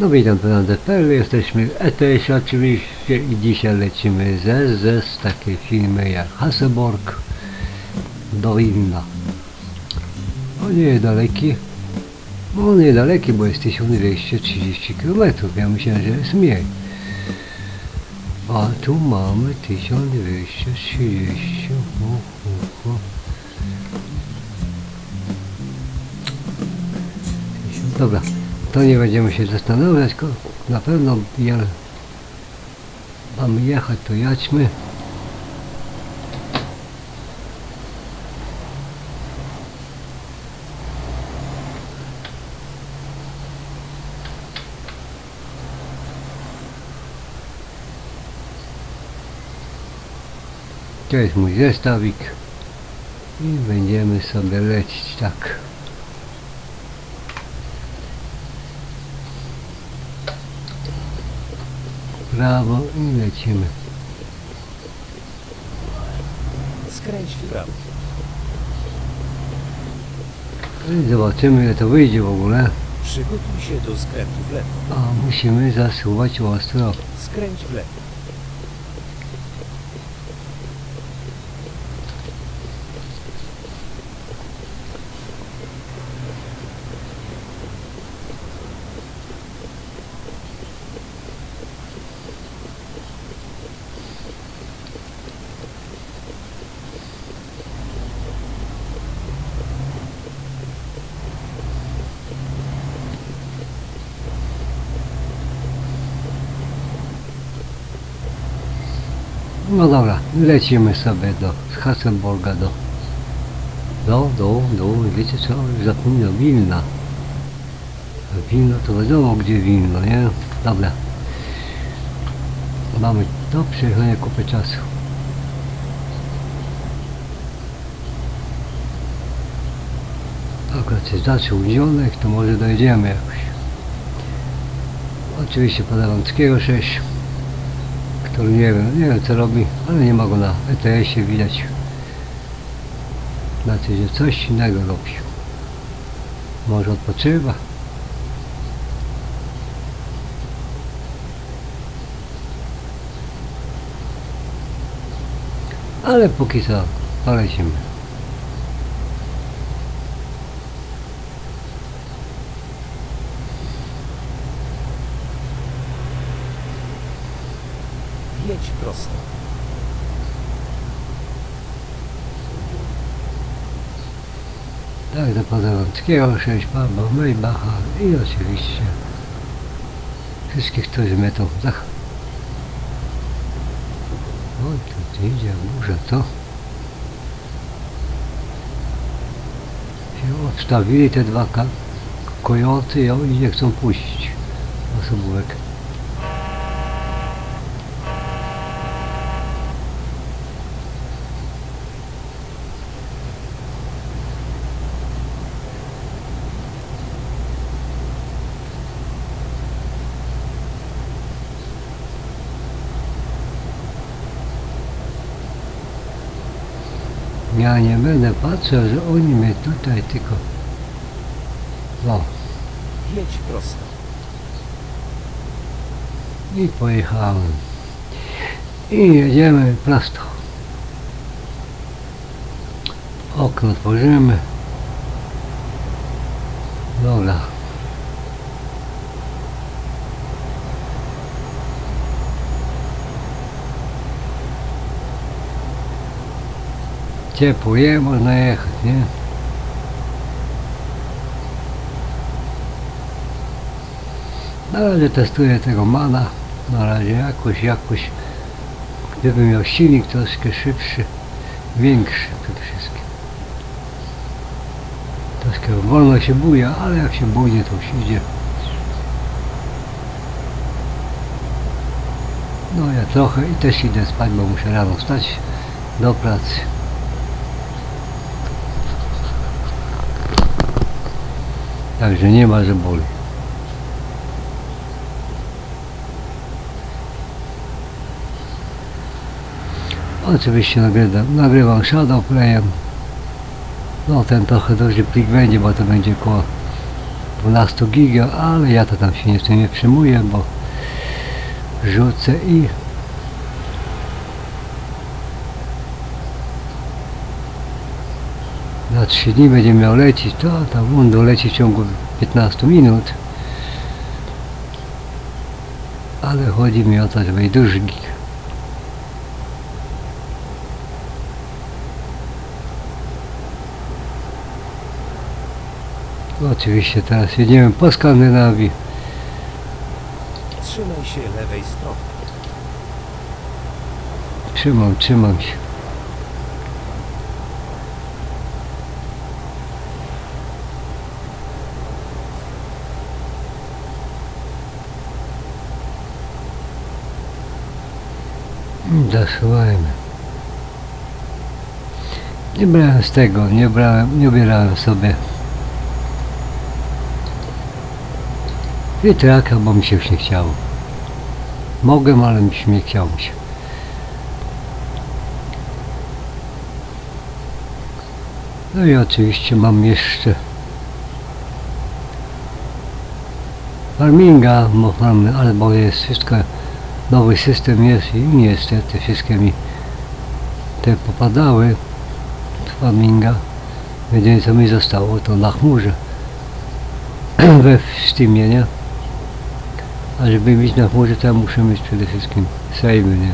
No witam DPL, jesteśmy w ETS oczywiście i dzisiaj lecimy z SS, z takiej firmy jak Hasselborg do Wilna. On nie jest daleki, no on daleki, bo jest 1230 km, ja myślałem, że jest mniej. A tu mamy 1230, hu, hu, hu. Dobra, to nie będziemy się zastanawiać, na pewno ja, mamy jechać, to jadźmy. To jest mój zestawik i będziemy sobie lecieć tak. Prawo i lecimy. Skręć w prawo. I zobaczymy ile to wyjdzie w ogóle. Przygotuj się do skrętu w lewo. A musimy zasuwać ostro. Skręć w lewo. No dobra, lecimy sobie do Hasselborga do do, do, do, wiecie co, zapomniał Wilna. Wilno to wiadomo gdzie Wilno, nie? Dobra. Mamy do przejechania kupę czasu. Akurat się zaczął zionek, to może dojedziemy jakoś. Oczywiście Podawąckiego 6 nie wiem, nie wiem co robi, ale nie ma go na ETS-ie widać. Znaczy, że coś innego robi. Może odpoczywa. Ale póki co polecimy. Jedź prosto. Tak, do Podoląckiego, 6 Pawła Maybacha i oczywiście wszystkich, którzy mnie tu zach... O, tu idzie burza, co? Się odstawili te dwa kojoty i nie chcą puścić osobówek. Ja nie będę patrzył, że oni mnie tutaj tylko... No, Jedź prosto. i pojechałem. I jedziemy prosto. Okno otworzymy. Dobra. Ciepło je, można jechać, nie? Na razie testuję tego mana. Na razie jakoś, jakoś. Gdybym miał silnik troszkę szybszy, większy przede wszystkim. Troszkę wolno się buja, ale jak się bujnie, to już idzie. No ja trochę i też idę spać, bo muszę rano wstać do pracy. Także nie ma, że boli. Oczywiście nagrywam, nagrywam Shadowplayem. No ten trochę duży plik będzie, bo to będzie koło 12 giga, ale ja to tam się nie, nie przyjmuję, bo rzucę i 3 dni będzie miał lecieć, to tam on doleci w ciągu 15 minut. Ale chodzi mi o to, żeby i duży gig. Oczywiście teraz jedziemy po Skandynawii. Trzymaj się lewej strony. Trzymam, trzymam się. Zasuwajmy. Nie brałem z tego, nie brałem, nie ubierałem sobie wiatraka, bo mi się już nie chciało. Mogłem, ale mi się nie chciało się. No i oczywiście mam jeszcze farminga, bo mamy, ale bo jest wszystko, nowy system jest i niestety wszystkie mi te popadały z farminga. Jedyne co mi zostało to na chmurze we Steamie, nie? A żeby mieć na chmurze to ja muszę mieć przede wszystkim save, nie?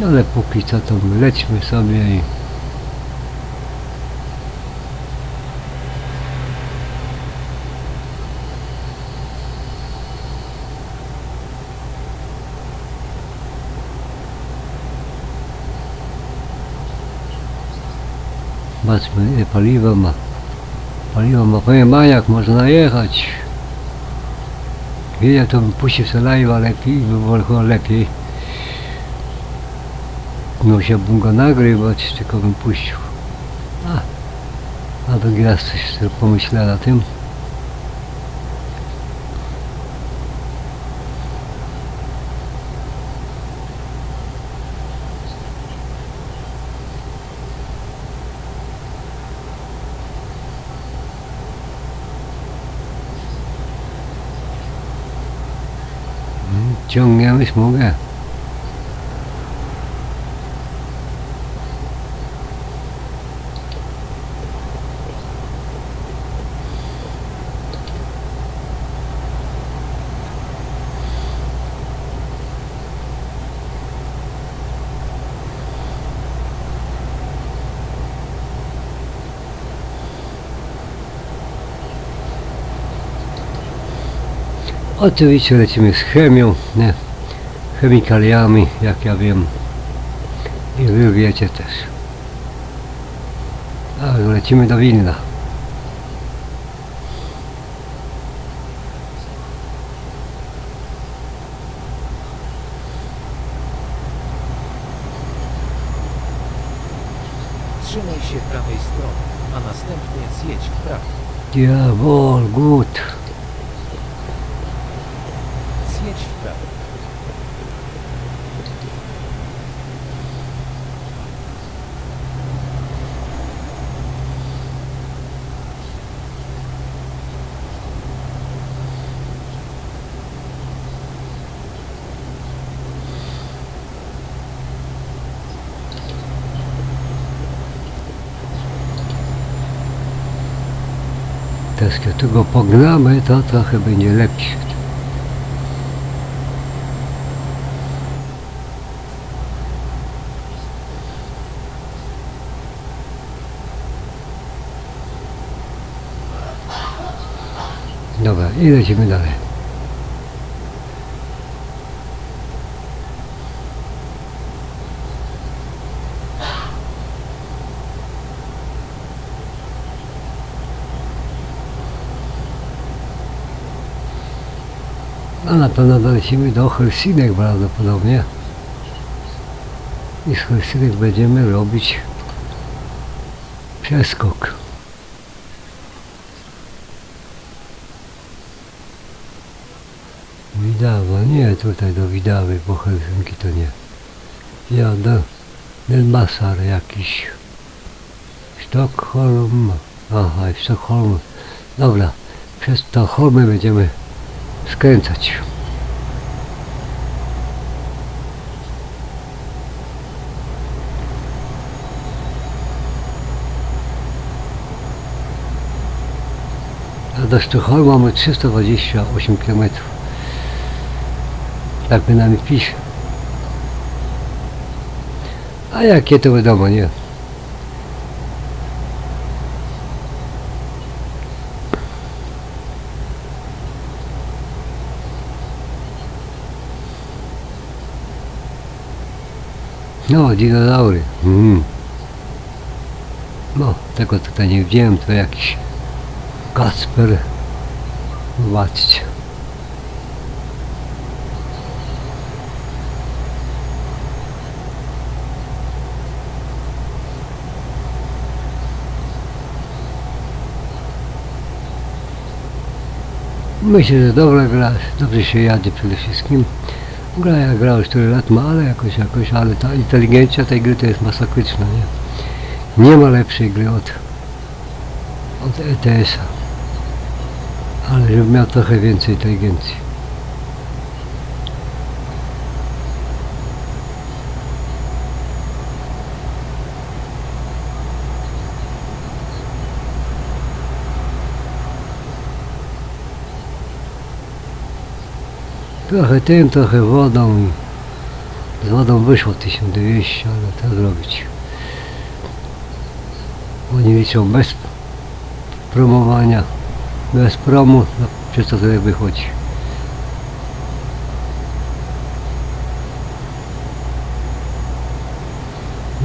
No ale póki co to my lećmy sobie i Zobaczmy ile paliwa ma. Paliwo ma, powiem maniak, można jechać. Wiedział to bym puścił sobie live'a lepiej, by było chyba lepiej. Musiałbym go nagrywać, tylko bym puścił. A, a raz coś pomyślę na tym. Mm, Ciągniemy smugę. Oczywiście lecimy z chemią, nie? chemikaliami, jak ja wiem. I wy wiecie też. A lecimy do Wilna. Trzymaj się prawej strony, a następnie zjedź w prawo. Diabol, gut. Zjedź w prawo. Teraz jak tu go pognamy, to trochę będzie lepiej. Dobra, i lecimy dalej. A na pewno dolecimy do Helsinek prawdopodobnie. I z Helsinek będziemy robić przeskok. Widawa, nie tutaj do Widawy, bo Helsinki to nie. Ja do Nelmasar jakiś. Sztokholm. Aha, Sztokholm. Dobra, przez Sztokholmy będziemy skręcać. Do Sztokholma mamy 328 km. Tak bynajmniej pisze. A jakie to wiadomo, nie? No, dinozaury. Mhm. No, tego tutaj nie widziałem, to jakiś Kasper. Zobaczcie. Myślę, że dobra gra, dobrze się jadzie przede wszystkim. Gra jak gra już 4 lat ma, ale jakoś, jakoś, ale ta inteligencja tej gry to jest masakryczna, nie? Nie ma lepszej gry od, od ETS-a. Ale żeby miał trochę więcej inteligencji. Trochę tym, trochę wodą i z wodą wyszło 1200, ale co zrobić? Oni liczą bez promowania, bez promu, no przez to tyle wychodzi.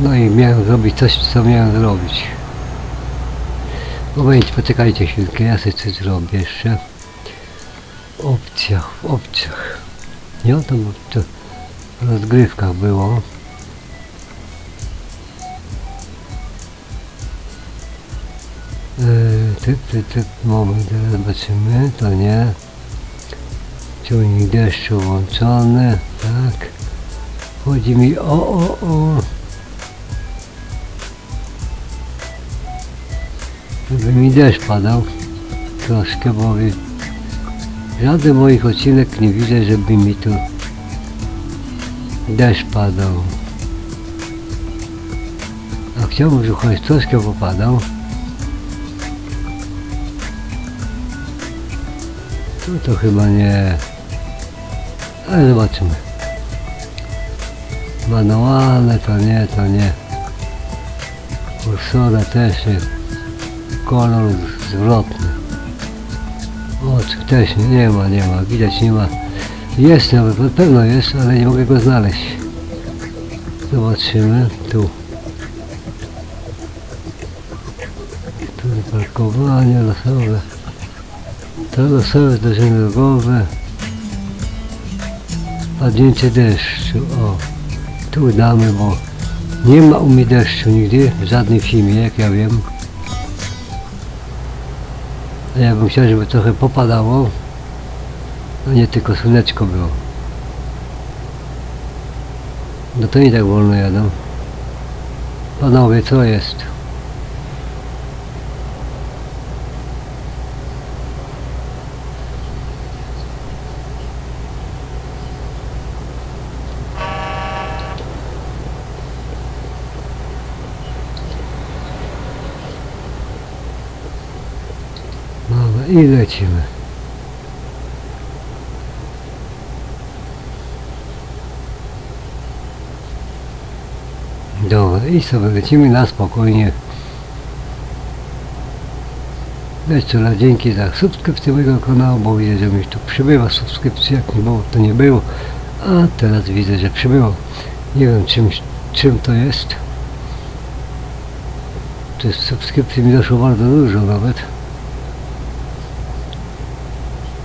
No i miałem zrobić coś, co miałem zrobić. Moment, poczekajcie chwilkę, ja sobie coś zrobię jeszcze. W opcjach, w opcjach. Nie, to, to rozgrywkach było. Typ, typ, typ, moment, zobaczymy, to nie. Ciągnik deszczu włączony, tak. Chodzi mi o, o, o. Żeby mi deszcz padał troszkę, bo żaden moich odcinek nie widzę, żeby mi tu deszcz padał. A chciałbym, żeby choć troszkę popadał. To to chyba nie. Ale zobaczymy. Manualne to nie, to nie. Kursora też jest. Kolor zwrotny. Oczy też nie, nie ma, nie ma. Widać nie ma. Jest nawet, na pewno jest, ale nie mogę go znaleźć. Zobaczymy. Tu. Tu parkowanie losowe. To losowe zdarzenie drogowe. Spadnięcie deszczu. O. Tu damy, bo nie ma u mnie deszczu nigdy w żadnym filmie, jak ja wiem. A ja bym chciał, żeby trochę popadało. A nie tylko słoneczko było. No to nie tak wolno jadą. Panowie, co jest? Dobra, i lecimy. Dobra, i sobie lecimy na spokojnie. Jeszcze raz dzięki za subskrypcję mojego kanału, bo widzę, że mi tu przybywa subskrypcji, jak nie było, to nie było. A teraz widzę, że przybyło. Nie wiem czym, czym to jest. Jest subskrypcji mi doszło bardzo dużo nawet.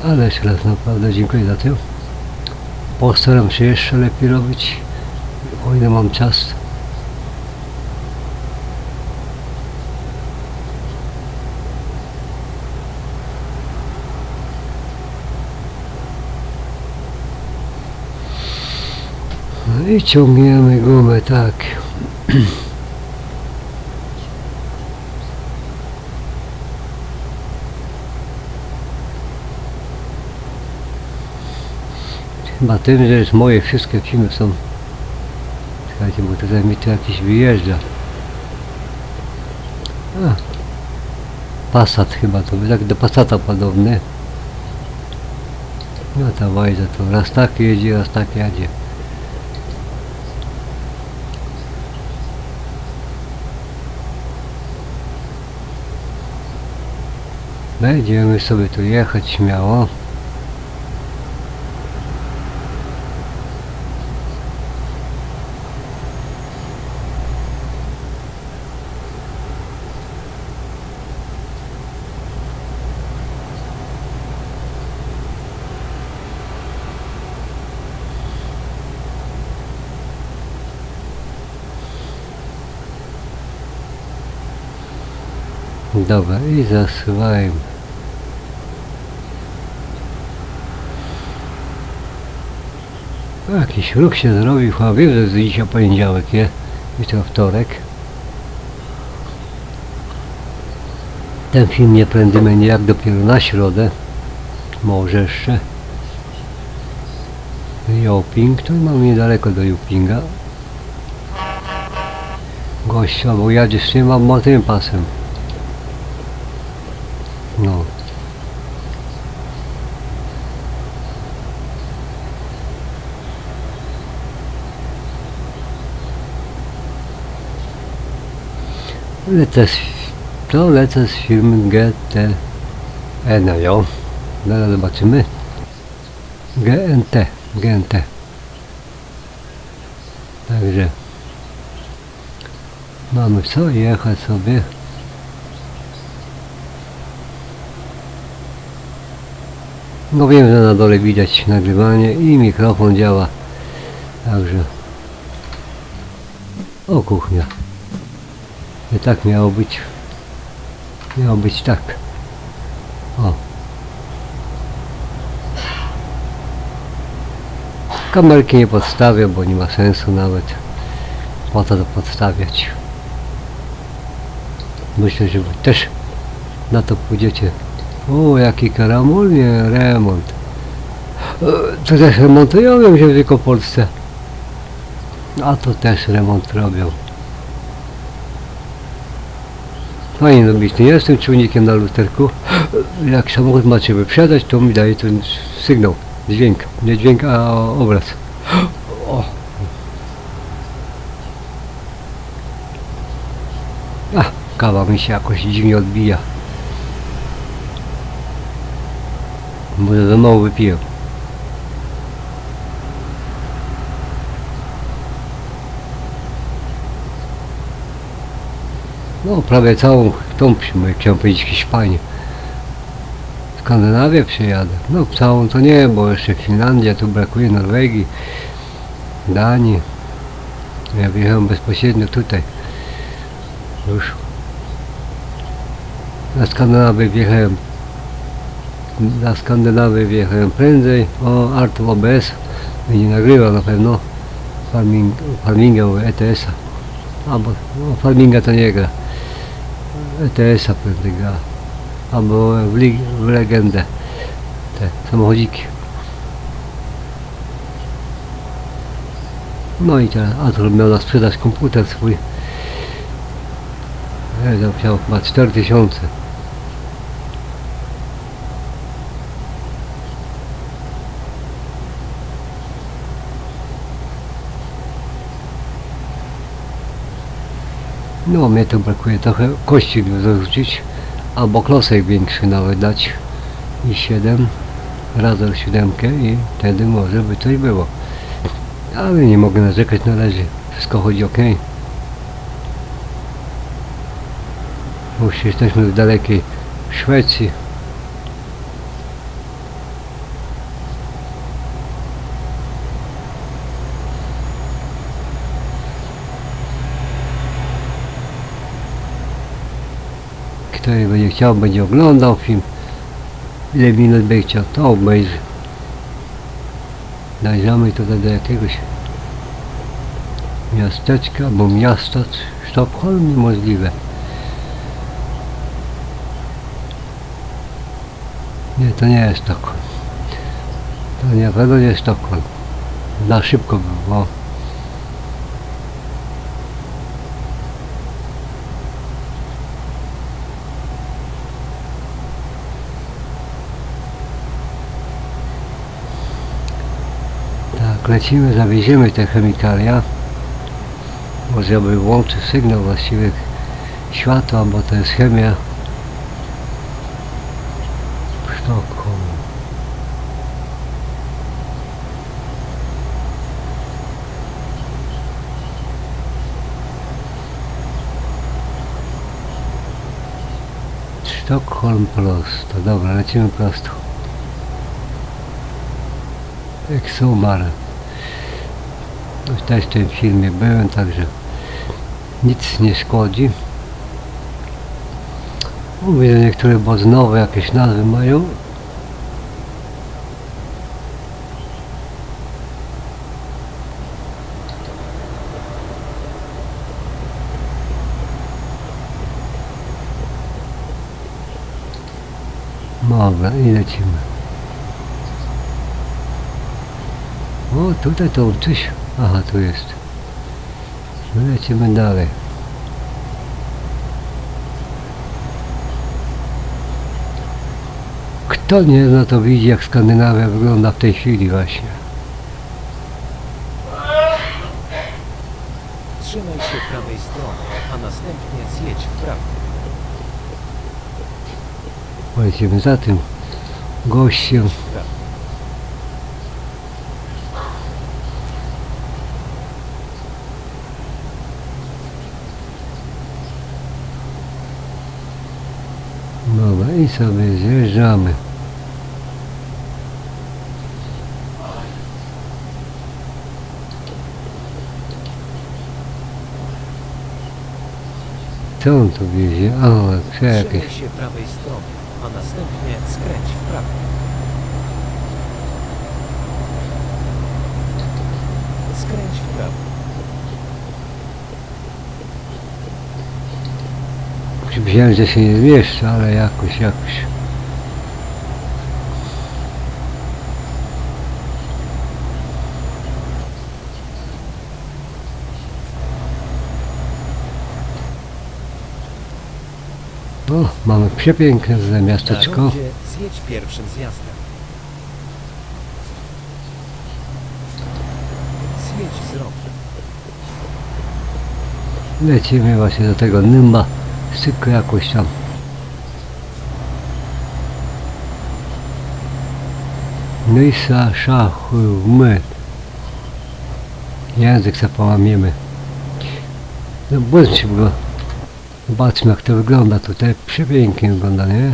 Ale jeszcze raz naprawdę dziękuję za to. Postaram się jeszcze lepiej robić, o ile mam czas. No i ciągniemy gumę, tak. Chyba tym, że jest moje wszystkie filmy są. Czekajcie, bo tutaj mi tu jakiś wyjeżdża. A. Passat chyba to, tak do Passata podobny. No ta wajza to raz tak jedzie, raz tak jedzie. Będziemy sobie tu jechać śmiało. Dobra, i zasuwajmy. Jakiś ruch się zrobił, chyba wiem, że jest dzisiaj poniedziałek, nie? Jutro wtorek. Ten film nie prędzej będzie jak dopiero na środę. Może jeszcze. Joping, to mam niedaleko do Jopinga. Gościa, bo jadzie z tym, mam pasem. No. Lecę z, to lecę z firmy GT. E, no jo. Zaraz zobaczymy. GNT. GNT. Także mamy co jechać sobie. No wiem, że na dole widać nagrywanie i mikrofon działa. Także. O kuchnia. Nie tak miało być. Miało być tak. O. Kamerki nie podstawię, bo nie ma sensu nawet. Po co to podstawiać? Myślę, że wy też na to pójdziecie. O, jaki karamol, nie, remont. To też remontują wiem, że w Wielkopolsce. A to też remont robią. Fajnie robić, nie jestem czujnikiem na lusterku. Jak samochód macie wyprzedać, to mi daje ten sygnał, dźwięk, nie dźwięk, a obraz. O. A, kawa mi się jakoś dziwnie odbija. Może za mało wypiłem. No, prawie całą tą, chciałem powiedzieć Hiszpanię. Skandynawię przyjadę. No, całą to nie, bo jeszcze Finlandia, tu brakuje Norwegii, Danii. Ja wjechałem bezpośrednio tutaj. Już. Na Skandynawię wjechałem. Na Skandynawię wjechałem prędzej. O, Artu OBS. Będzie nagrywał na pewno. Farming, farminga ETS-a. Albo no, farminga to nie gra. ETS-a prędzej gra. Albo w, lig, w legendę. Te samochodziki. No i teraz Ator miał na sprzedaż komputer swój. Ja chciał chyba 4000. No mnie tu brakuje trochę kości do dorzucić. Albo klosek większy nawet dać. I 7. Razem siódemkę i wtedy może by coś było. Ale nie mogę narzekać na razie. Wszystko chodzi ok. Już jesteśmy w dalekiej Szwecji. Kto będzie chciał, będzie oglądał film. Ile minut będzie chciał, to obejrzy. Dajrzymy tutaj do jakiegoś miasteczka, bo miasto Sztokholm niemożliwe. Nie, to nie jest Sztokholm. To nie pewno nie Sztokholm. Na szybko by było. Tak, lecimy, zawieziemy te chemikalia. Może aby włączyć sygnał właściwie światła, bo to jest chemia. Sztokholm. Sztokholm prosto. Dobra, lecimy prosto. Exomar. Też w tym filmie byłem, także nic nie szkodzi. Mówię, że niektóre bozonowe jakieś nazwy mają. Dobra, i lecimy. O, tutaj to czyś. Aha, tu jest. No lecimy dalej. Kto nie zna, to widzi, jak Skandynawia wygląda w tej chwili właśnie. Trzymaj się prawej strony, a następnie zjedź w prawo. Lecimy za tym gościem. W prawo. Dobra, i sobie zjeżdżamy. Co on tu wiezie? O, co się prawej strony, a następnie skręć w prawo. Skręć w prawo. Myślałem, że się nie zmieszczę, ale jakoś, jakoś. O, mamy przepiękne tutaj miasteczko. rondzie zjedź pierwszym zjazdem. Zjedź z rogu. Lecimy właśnie do tego Nymba. Szybko jakoś tam. Nysa, szachy, my. Język se połamiemy. No bądźmy go. Zobaczmy jak to wygląda tutaj. Przepięknie wygląda, nie?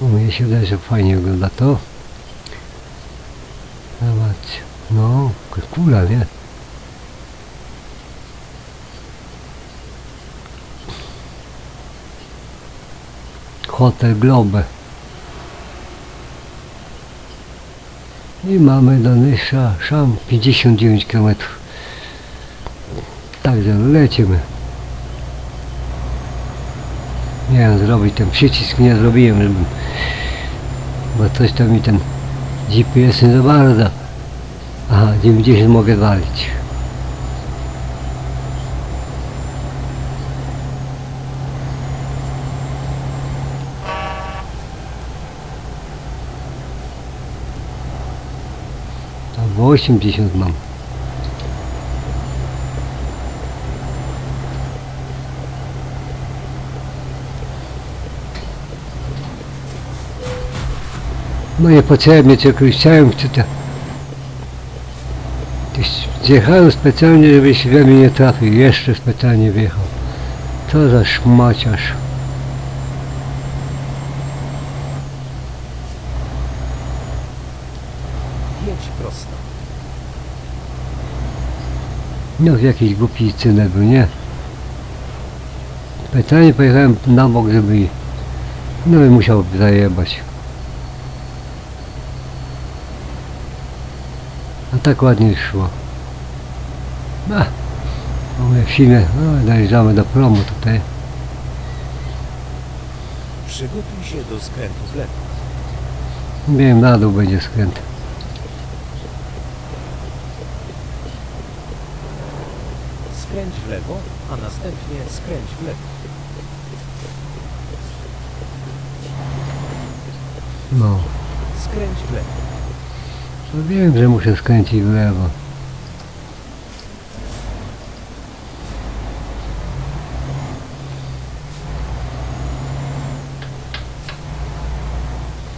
Mnie się wydaje, że fajnie wygląda to. Zobacz. No, kula, nie? Hotel Globe. I mamy do Nysza Szam 59 km. Także lecimy. Miałem zrobić ten przycisk, nie zrobiłem, żeby, bo coś tam mi ten GPS nie za bardzo. Aha, 90 mogę walić. Albo 80 mam. No niepotrzebnie tylko chciałem czy to Zjechałem specjalnie, żebyś we mnie nie trafił. Jeszcze specjalnie wjechał. Co za szmaciarz. No jakiś głupi cyner był, nie? Specjalnie pojechałem na bok, żeby... No i musiał zajebać. A tak ładnie szło. A, mówię w filmie, no, dojeżdżamy do promu tutaj. Przygotuj się do skrętu w lewo. Wiem, na dół będzie skręt. Skręć w lewo, a następnie skręć w lewo. No. Skręć w lewo. No wiem, że muszę skręcić w lewo.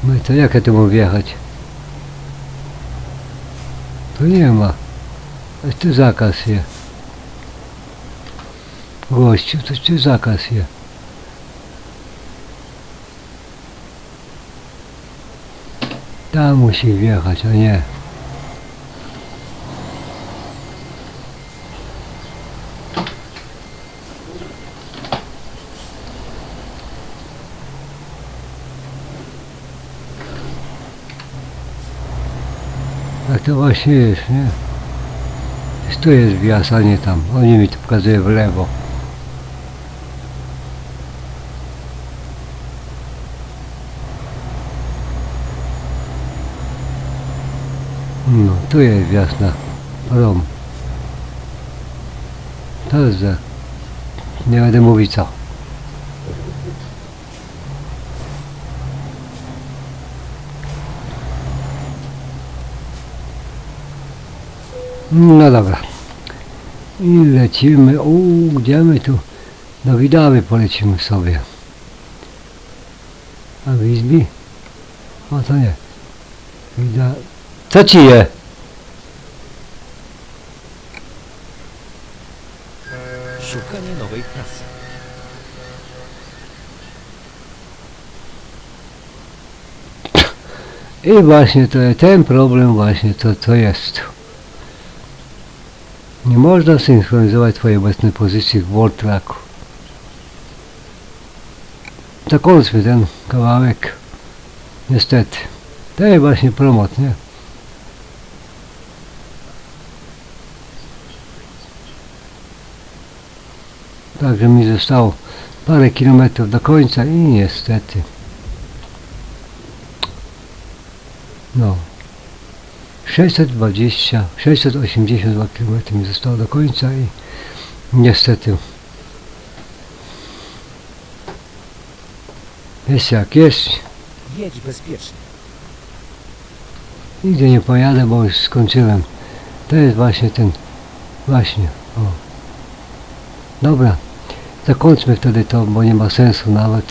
No i to jak ja tu mam wjechać? Tu nie ma. Tu zakaz je. Gościu, to tu zakaz je. Tam musi wjechać, a nie. Tak to właśnie jest, nie? Tu jest wjazd, a nie tam. Oni mi tu pokazują w lewo. No, tu jest wjazd na prom. To za... Nie będę mówić co. No dobra. I lecimy. U, gdzie my tu? Do Widawy polecimy sobie. A w Izbi? O to nie. Wida... Co ci je? I właśnie to ten problem właśnie to, to jest. Nie można synchronizować twojej obecnej pozycji w World Tracku. Zakończmy ten kawałek. Niestety. To jest właśnie promot, nie? Także mi zostało parę kilometrów do końca i niestety. No. 620, 682 km mi zostało do końca i niestety jest jak jest. Jedź bezpiecznie. Nigdzie nie pojadę, bo już skończyłem. To jest właśnie ten, właśnie, o. Dobra, zakończmy wtedy to, bo nie ma sensu nawet.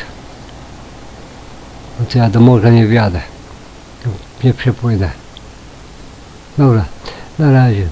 To ja do morza nie wjadę. Nie przepłynę. Dobra, na razie.